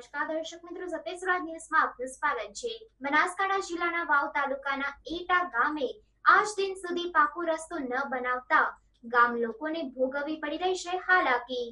નમસ્કાર દર્શક મિત્રો સત્ય સ્વરાજ ન્યૂઝમાં આપનું સ્વાગત છે. બનાસકાંઠા જિલ્લાના વાવ તાલુકાના એટા ગામે આજ દિન સુધી પાકો રસ્તો ન બનાવતા ગામ લોકોને ભોગવવી પડી રહી છે હાલાકી.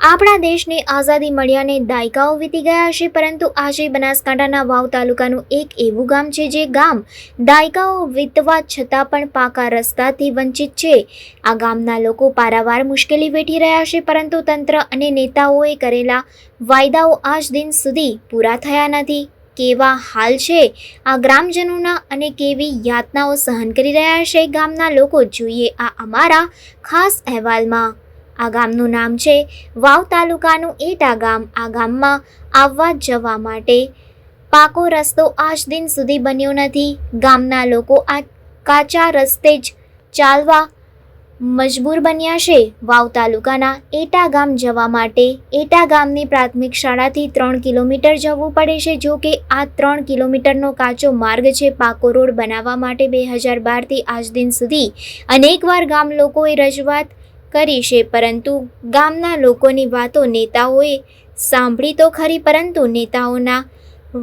આપણા દેશને આઝાદી મળ્યાને દાયકાઓ વીતી ગયા છે, પરંતુ આજે બનાસકાંઠાના વાવ તાલુકાનું એક એવું ગામ છે જે ગામ દાયકાઓ વીતવા છતાં પણ પાકા રસ્તાથી વંચિત છે. આ ગામના લોકો પારાવાર મુશ્કેલી વેઠી રહ્યા છે, પરંતુ તંત્ર અને નેતાઓએ કરેલા વાયદાઓ આજ દિન સુધી પૂરા થયા નથી. કેવા હાલ છે? આ ગ્રામજનોના અને કેવી યાતનાઓ સહન કરી રહ્યા છે ગામના લોકો? જોઈએ આ અમારા ખાસ અહેવાલમાં. આ ગામનું નામ છે વાવ તાલુકાનું એટા ગામ. આ ગામમાં આવવા જવા માટે પાકો રસ્તો આજ દિન સુધી બન્યો નથી. ગામના લોકો આ કાચા રસ્તે જ ચાલવા મજબૂર બન્યા છે. વાવ તાલુકાના એટા ગામ જવા માટે એટા ગામની પ્રાથમિક શાળાથી ત્રણ કિલોમીટર જવું પડે છે. જો કે આ ત્રણ કિલોમીટરનો કાચો માર્ગ છે પાકો રોડ બનાવવા માટે બે હજાર બારથી આજ દિન સુધી. અનેકવાર ગામ લોકોએ રજૂઆત કરી છે, પરંતુ ગામના લોકોની વાતો નેતાઓએ સાંભળી તો ખરી, પરંતુ નેતાઓના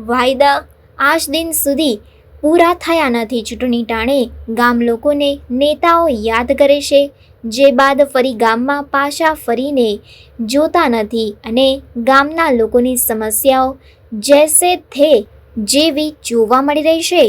વાયદા આજ દિન સુધી પૂરા થયા નથી. ચૂંટણી ટાણે ગામ લોકોને નેતાઓ યાદ કરે છે, જે બાદ ફરી ગામમાં પાછા ફરીને જોતા નથી અને ગામના લોકોની સમસ્યાઓ જેસે થે જેવી જોવા મળી રહી છે.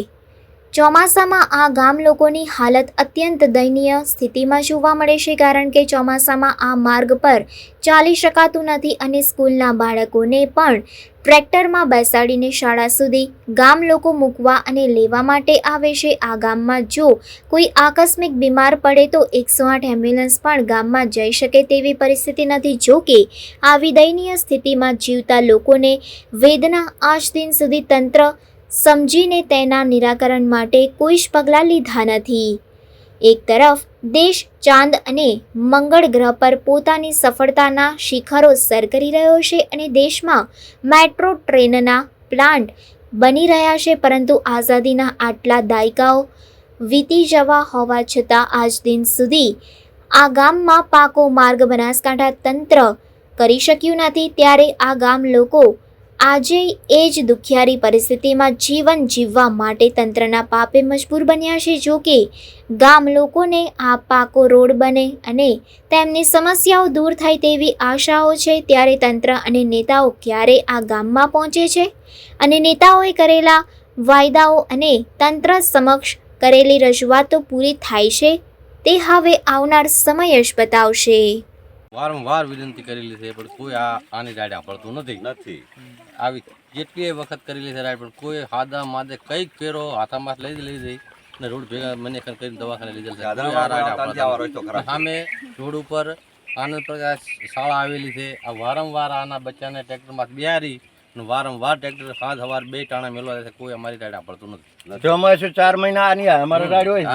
ચોમાસામાં આ ગામ લોકોની હાલત અત્યંત દયનીય સ્થિતિમાં જોવા મળે છે કારણ કે ચોમાસામાં આ માર્ગ પર ચાલી શકાતું નથી અને સ્કૂલના બાળકોને પણ ટ્રેક્ટરમાં બેસાડીને શાળા સુધી ગામ લોકો મૂકવા અને લેવા માટે આવે છે. આ ગામમાં જો કોઈ આકસ્મિક બીમાર પડે તો એકસો આઠ એમ્બ્યુલન્સ પણ ગામમાં જઈ શકે તેવી પરિસ્થિતિ નથી. જો કે આવી દયનીય સ્થિતિમાં જીવતા લોકોને વેદના આજ દિન સુધી તંત્ર સમજીને તેના નિરાકરણ માટે કોઈ જ પગલાં લીધા નથી. એક તરફ, દેશ ચાંદ અને મંગળ ગ્રહ પર પોતાની સફળતાના શિખરો સર કરી રહ્યો છે અને દેશમાં મેટ્રો ટ્રેનના પ્લાન્ટ બની રહ્યા છે, પરંતુ આઝાદીના આટલા દાયકાઓ વીતી જવા હોવા છતાં આજ દિન સુધી આ ગામમાં પાકો માર્ગ બનાસકાંઠા તંત્ર કરી શક્યું નથી. ત્યારે આ ગામ લોકો આજે એ જ દુખિયારી પરિસ્થિતિમાં જીવન જીવવા માટે તંત્રના પાપે મજબૂર બન્યા છે. જો કે, ગામ લોકોને આ પાકો રોડ બને અને તેમની સમસ્યાઓ દૂર થાય તેવી આશાઓ છે, ત્યારે તંત્ર અને નેતાઓ ક્યારે આ ગામમાં પહોંચે છે? અને નેતાઓએ કરેલા વાયદાઓ અને તંત્ર સમક્ષ કરેલી રજૂઆતો પૂરી થાય છે. તે હવે આવનાર સમય જ બતાવશે. વારંવાર વિનંતી કરેલી છે પણ કોઈ આ આની રાડે પડતું નથી. નથી. આવી જેટલી વખત કરેલી છે રાડ પણ કોઈ હાદા માદે કંઈક ફેરો હાથામાં લઈ જ લઈ જઈ ને રોડ ભેગા મને ખર કરીને દવાખાને લીધેલ ખરાબ છે. સામે રોડ ઉપર આનંદ પ્રકાશ શાળા આવેલી છે. આ વારંવાર આના બચ્ચાને ટ્રેક્ટરમાં બિહારી અને વારંવાર ટ્રેક્ટર સાંજ સવાર બે ટાણા મેળવા છે. કોઈ અમારી રાડ પડતું નથી. ચોમાસું ચાર મહિના આની આ અમારી દાડ હોય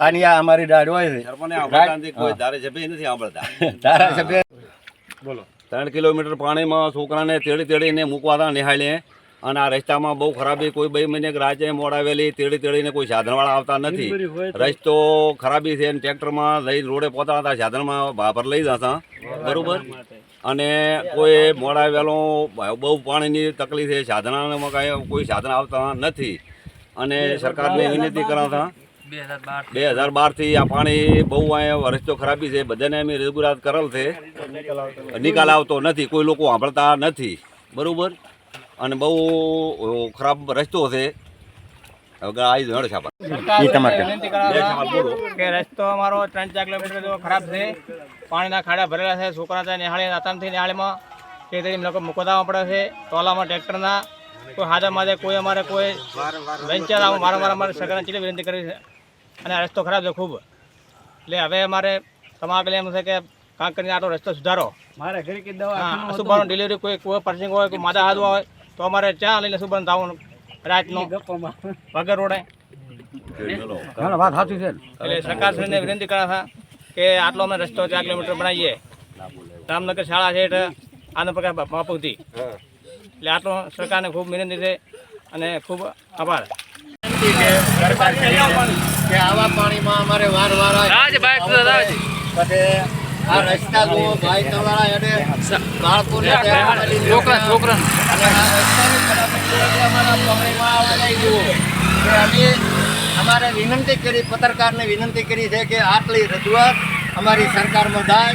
આની આ અમારી દાડ હોય ધારાસભ્ય નથી સાંભળતા. ધારાસભ્ય ત્રણ કિલોમીટર પાણીમાં છોકરાને તેડી તેડીને મૂકવાતા નિહાળે. અને આ રસ્તામાં બહુ ખરાબી કોઈ બે મહિને રાજે મોડાવેલી તેડી તેડીને કોઈ સાધનવાળા આવતા નથી. રસ્તો ખરાબી છે અને ટ્રેક્ટરમાં લઈ રોડે પોતા હતા સાધનમાં ભાભર લઈ જતા. બરોબર? અને કોઈ મોડાવેલો બહુ પાણીની તકલીફ છે સાધનામાં કાંઈ કોઈ સાધન આવતા નથી. અને સરકારને વિનંતી કરાવતા. બે હજાર બે હજાર બારથી આ પાણી બહુ અહીંયા રસ્તો ખરાબી છે બધાને અમે રજૂઆત કરેલ છે. નિકાલ આવતો નથી કોઈ લોકો સાંભળતા નથી. બરાબર? અને બહુ ખરાબ રસ્તો છે. કે રસ્તો અમારો ત્રણ ચાર કિલોમીટર જેવો ખરાબ છે. પાણીના ખાડા ભરેલા છે છોકરા ત્યાં નિહાળી આતામથી નિહાળીમાં તે તરી લોકો મૂકવા પડે છે ટોલામાં ટ્રેક્ટરના. કોઈ હાજર માજે કોઈ અમારે કોઈ વેન્ચર આવું વારંવાર અમારે સરકારને ચીલી વિનંતી કરી છે. અને આ રસ્તો ખરાબ છે ખૂબ. એટલે હવે અમારે તમારા કલ્યાણ એમ છે કે કાંક કરીને આટલો રસ્તો સુધારો. મારે ઘરે કે હા અશુભાનું ડિલિવરી કોઈ કોઈ પર્સિંગ હોય કોઈ માદા હાથ હોય તો અમારે ચા લઈને અશુભાન થવું રાતનો. વગર રોડે વાત સાચી છે. એટલે સરકારશ્રીને વિનંતી કરા હતા કે આટલો અમે રસ્તો ચાર કિલોમીટર બનાવીએ. રામનગર શાળા છે એટલે આનો પ્રકાર બાપુથી. એટલે આટલો સરકારને ખૂબ વિનંતી છે અને ખૂબ આભાર. કે આવા પાણીમાં અમારે વાર વાર પછી આ રસ્તા જુઓ ભાઈ તમારા એને બાળકોને છોકરા છોકરા અને આ રસ્તાની ખરાબી અમારા વિનંતી કરી, પત્રકારને વિનંતી કરી છે કે આટલી રજૂઆત અમારી સરકારમાં થાય.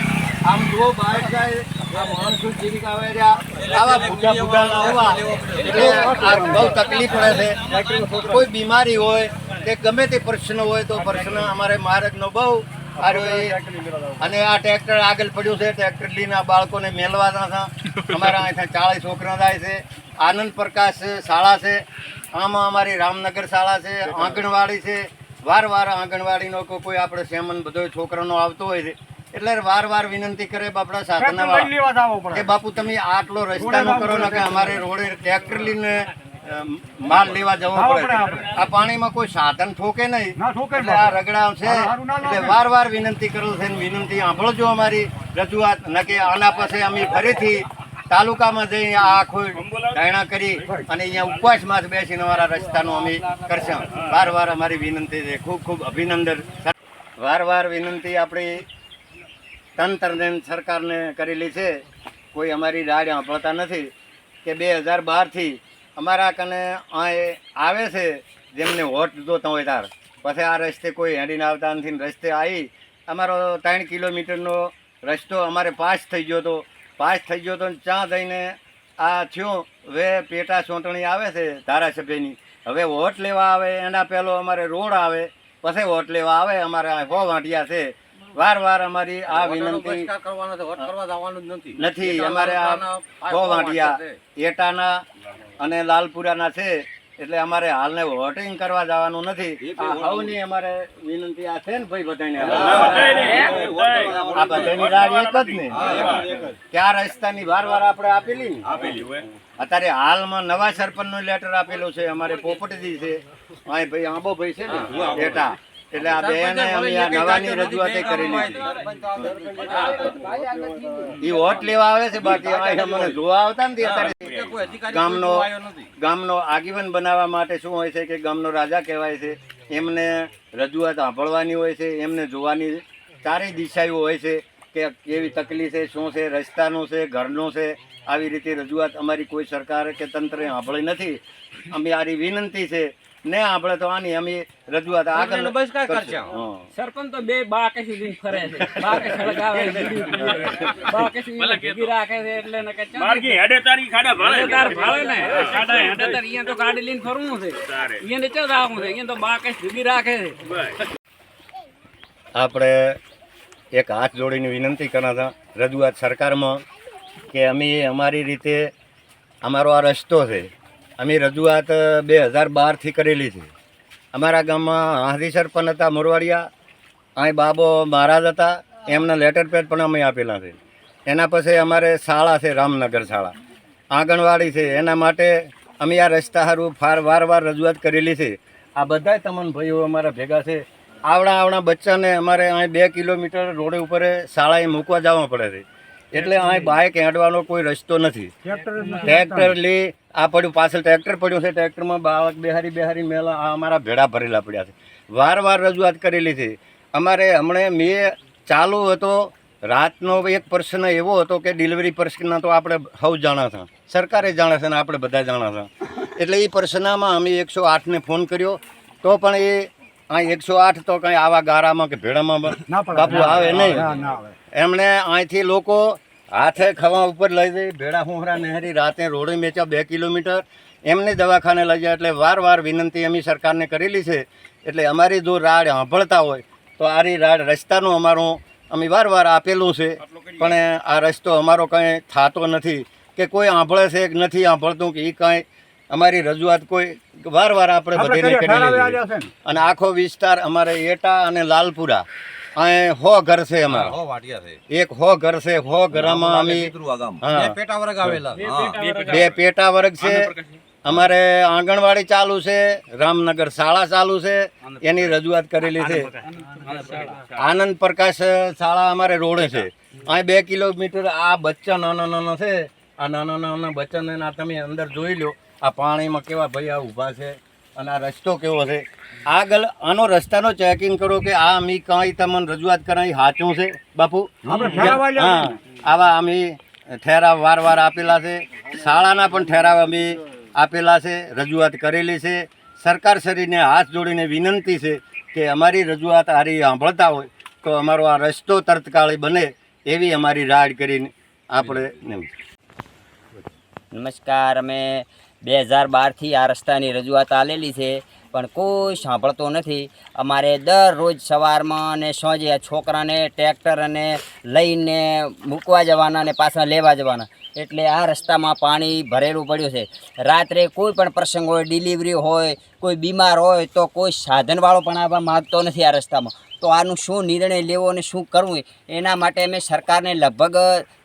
આમ જુઓ બહાર જાય કોઈ બીમારી હોય કે ગમે તે પ્રશ્ન હોય તો પ્રશ્ન અમારે માર્ગનો બહુ સારો અને આ ટ્રેક્ટર આગળ પડ્યું છે, ટ્રેક્ટર લઈને બાળકોને મેળવાના હતા અમારા અહીંથી ચાળીસ છોકરા થાય છે. આનંદ પ્રકાશ શાળા છે આમાં અમારી રામનગર શાળા છે આંગણવાડી છે. વાર વાર આંગણવાડીનો કોઈ આપણે સેમન બધો છોકરાનો આવતો હોય છે એટલે વાર વાર વિનંતી કરે બાપડા સાધના કે બાપુ તમે આટલો રસ્તાનો કરો ને કે અમારે રોડે ટ્રેક્ટર લઈને માલ લેવા જવો પડે. આ પાણીમાં કોઈ સાધન ઠોકે નહીં. એટલે આ રગડા છે. એટલે વાર વાર વિનંતી કરું છે વિનંતી સાંભળો જો અમારી રજૂઆત. ન કે આના પાસે અમે ફરીથી તાલુકામાં જઈ આ આખો ધારણા કરી અને અહીંયા ઉપવાસમાં બેસીને અમારા રસ્તાનું અમે કરશું. વાર વાર અમારી વિનંતી છે. ખૂબ ખૂબ અભિનંદન. વાર વાર વિનંતી આપણી તંત્રને સરકારને કરેલી છે. કોઈ અમારી રાડ સાંભળતા નથી કે બે હજાર બારથી અમારા કને અહીં આવે છે જેમને વોટ જોતા હોય તાર. પછી આ રસ્તે કોઈ હેડીને આવતા નથી રસ્તે આવી. અમારો ત્રણ કિલોમીટરનો રસ્તો અમારે પાસ થઈ ગયો હતો. પાસ થઈ ગયો તો ચા થઈને આ થયું. હવે પેટા ચૂંટણી આવે છે ધારાસભ્યની. હવે વોટ લેવા આવે એના પહેલો અમારે રોડ આવે પછી વોટ લેવા આવે અમારે હો વાંટિયા છે. વાર વાર અમારી આ વિનંતી નથી. અમારે આ હો વાંટિયા એટાના અને લાલપુરાના છે. એટલે અમારે હાલને વોટિંગ કરવા જવાનું નથી. હવની અમારે વિનંતી આ છે ને ભાઈ બધાને. આ બધાની રાહ એક જ ને. ક્યાં રસ્તાની વાર વાર આપણે આપેલી? ને અત્યારે હાલમાં નવા સરપંચનું લેટર આપેલું છે અમારે પોપટજી છે. ભાઈ આંબો ભાઈ છે ને એટા એટલે આ બેને અમે આ નવાની રજૂઆત કરેલી એ ઈ વોટ લેવા આવે છે બાકી અમને જોવા આવતા નથી અત્યારે ગામનો ગામનો આગેવાન બનાવવા માટે શું હોય છે કે ગામનો રાજા કહેવાય છે. એમને રજૂઆત સાંભળવાની હોય છે એમને જોવાની ચારેય દિશાઓ હોય છે કે કેવી તકલીફ છે શું છે રસ્તાનું છે ઘરનું છે. આવી રીતે રજૂઆત અમારી કોઈ સરકાર કે તંત્રે સાંભળી નથી. અમે આરી વિનંતી છે ને આપણે તો આની અમે રજૂઆત આગળ બહિષ્કાર કરશું. સરપંચ તો બે બા કશી દિન ફરે છે. બા કે સળગાવે કશી રાખે છે એટલે ને કે ચાલ. હેડેતાર ભાળે. ને. ખાડા હેડે. તાર અહીંયા તો ગાડી લઈને ફરવું છે. અહીંયા ને ચાલ આવું છે. અહીંયા તો બા કશી ભેગી રાખે છે. આપણે એક હાથ જોડીને વિનંતી કરતા હતા રજૂઆત સરકારમાં કે અમે અમારી રીતે અમારો આ રસ્તો છે અમે રજૂઆત બે હજાર બારથી કરેલી છે. અમારા ગામમાં હાથી સરપંચ હતા, મોરવાડિયા, અહીં બાબો મહારાજ હતા, એમના લેટર પેડ પણ અમે આપેલા છે. એના પછી અમારે શાળા છે, રામનગર શાળા. આંગણવાડી છે, એના માટે અમે આ રસ્તા સારું ફાર વાર વાર રજૂઆત કરેલી છે. આ બધાય તમામ ભાઈઓ અમારા ભેગા છે. આવડા આવડા બચ્ચાને અમારે અહીં બે કિલોમીટર રોડ ઉપર શાળાએ મૂકવા જવા પડે છે. એટલે અહીં બાઇક હેડવાનો કોઈ રસ્તો નથી. ટ્રેક્ટર લઈ આ પડ્યું પાછળ ટ્રેક્ટર પડ્યું છે ટ્રેક્ટરમાં બાળક બેહારી બેહારી મેલા આ અમારા ભેડા ભરેલા પડ્યા છે. વાર વાર રજૂઆત કરેલી છે. અમારે હમણે મેં ચાલુ હતો રાતનો એક પ્રશ્ન એવો હતો કે ડિલિવરી પ્રશ્ન તો આપણે સૌ જાણા હતા સરકારે જાણે છે ને આપણે બધા જાણા હતા એટલે એ પ્રશ્નમાં અમે એકસો આઠને ફોન કર્યો. તો પણ એ આ એકસો આઠ તો કંઈ આવા ગારામાં કે ભેડામાં બાપુ આવે નહીં. એમણે અહીંથી લોકો હાથે ખવા ઉપર લઈ જઈ ભેડા હુંહરા નહેરી રાતે રોડે મેચા બે કિલોમીટર. એમને દવાખાને લઈ જાય એટલે વાર વાર વિનંતી અમે સરકારને કરેલી છે. એટલે અમારી જો રાડ સાંભળતા હોય તો આરી રાડ રસ્તાનું અમારું અમે વાર વાર આપેલું છે. પણ આ રસ્તો અમારો કંઈ થતો નથી. કે કોઈ સાંભળે છે કે નથી સાંભળતું કે એ કાંઈ અમારી રજૂઆત કોઈ વાર વાર આપણે બધીને કરી છે અને આખો વિસ્તાર અમારે એટા અને લાલપુરા. અહીં હો ઘર છે અમારા. હો વાટિયા છે. એક હો ઘર છે હો ઘરમાં અમે બે પેટા વર્ગ આવેલા. બે પેટા વર્ગ. છે. અમારે આંગણવાડી ચાલુ છે રામનગર શાળા ચાલુ છે. એની રજૂઆત કરેલી છે. આનંદ પ્રકાશ શાળા અમારે રોડે છે. અહીં બે કિલોમીટર આ બચ્ચા નાના નાના છે. આ નાના નાના બચ્ચાને તમે અંદર જોઈ લો. આ પાણીમાં કેવા ભાઈ આ ઊભા છે અને આ રસ્તો કેવો છે? આગળ આનો રસ્તાનો ચેકિંગ કરો કે આ અમે કાંઈ તમને રજૂઆત કરાવી સાચું છે? બાપુ? હા. આવા અમે ઠેરાવ વાર વાર આપેલા છે. શાળાના પણ ઠેરાવ અમે આપેલા છે રજૂઆત કરેલી છે. સરકારશ્રીને હાથ જોડીને વિનંતી છે કે અમારી રજૂઆત હારી સાંભળતા હોય તો અમારો આ રસ્તો તરતકાળી બને એવી અમારી રાડ કરીને આપણે નમસ્કાર અમે બે હજાર બારથી આ રસ્તાની રજૂઆત આલેલી છે, પણ કોઈ સાંભળતો નથી. અમારે દરરોજ સવારમાં અને સાંજે છોકરાને ટ્રેક્ટર અને લઈને મૂકવા જવાના અને પાછા લેવા જવાના. એટલે આ રસ્તામાં પાણી ભરેલું પડ્યું છે. રાત્રે કોઈ પણ પ્રસંગ હોય, ડિલિવરી હોય, કોઈ બીમાર હોય, તો કોઈ સાધનવાળો પણ આવવા માગતો નથી આ રસ્તામાં. તો આનું શું નિર્ણય લેવો અને શું કરવું એના માટે અમે સરકારને લગભગ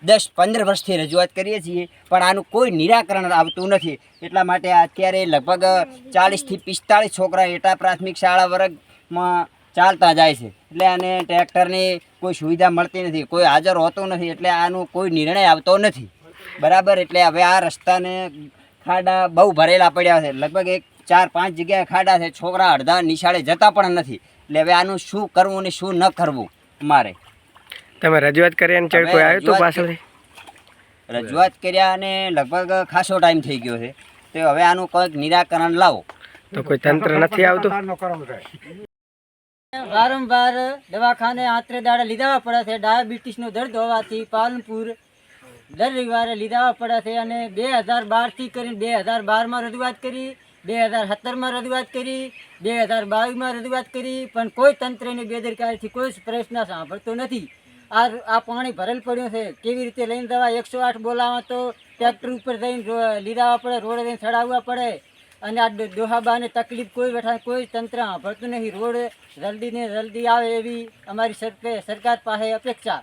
દસ પંદર વર્ષથી રજૂઆત કરીએ છીએ, પણ આનું કોઈ નિરાકરણ આવતું નથી. એટલા માટે અત્યારે લગભગ ચાલીસથી પિસ્તાળીસ છોકરા એટા પ્રાથમિક શાળા વર્ગમાં ચાલતા જાય છે. એટલે આને ટ્રેક્ટરની કોઈ સુવિધા મળતી નથી, કોઈ હાજર હોતું નથી, એટલે આનું કોઈ નિર્ણય આવતો નથી. બરાબર? એટલે હવે આ રસ્તાને ખાડા બહુ ભરેલા પડ્યા છે. લગભગ એક ચાર પાંચ જગ્યાએ ખાડા છે. છોકરા અડધા નિશાળે જતા પણ નથી. એટલે હવે આનું શું કરવું ને શું ન કરવું મારે તમે રજૂઆત કરી અને કોઈ આવ્યું હતું રજૂઆત રજૂઆત કર્યા અને લગભગ ખાસો ટાઈમ થઈ ગયો છે. તો હવે આનું કંઈક નિરાકરણ લાવો. તો કોઈ તંત્ર નથી આવતું? વારંવાર દવાખાને આત્રે દાડે લીધા પડે છે. ડાયાબિટીસનો દર્દ હોવાથી પાલનપુર દર રવિવારે લીધા પડે છે અને બે હજાર બારથી કરીને બે હજાર બારમાં રજૂઆત કરી બે હજાર સત્તરમાં રજૂઆત કરી, બે હજાર બાવીસમાં રજૂઆત કરી, પણ કોઈ તંત્રની બેદરકારીથી કોઈ પ્રશ્ન સાંભળતો નથી. આ આ પાણી ભરેલ પડ્યું છે. કેવી રીતે લઈને દવા એકસો આઠ બોલાવવા તો ટ્રેક્ટર ઉપર જઈને લીધાવા પડે રોડે જઈને ચડાવવા પડે. અને આ દોહાબાને તકલીફ કોઈ બેઠા કોઈ તંત્ર સાંભળતું નહીં રોડ જલ્દી ને જલ્દી આવે એવી અમારી સરકે- સરકાર પાસે અપેક્ષા.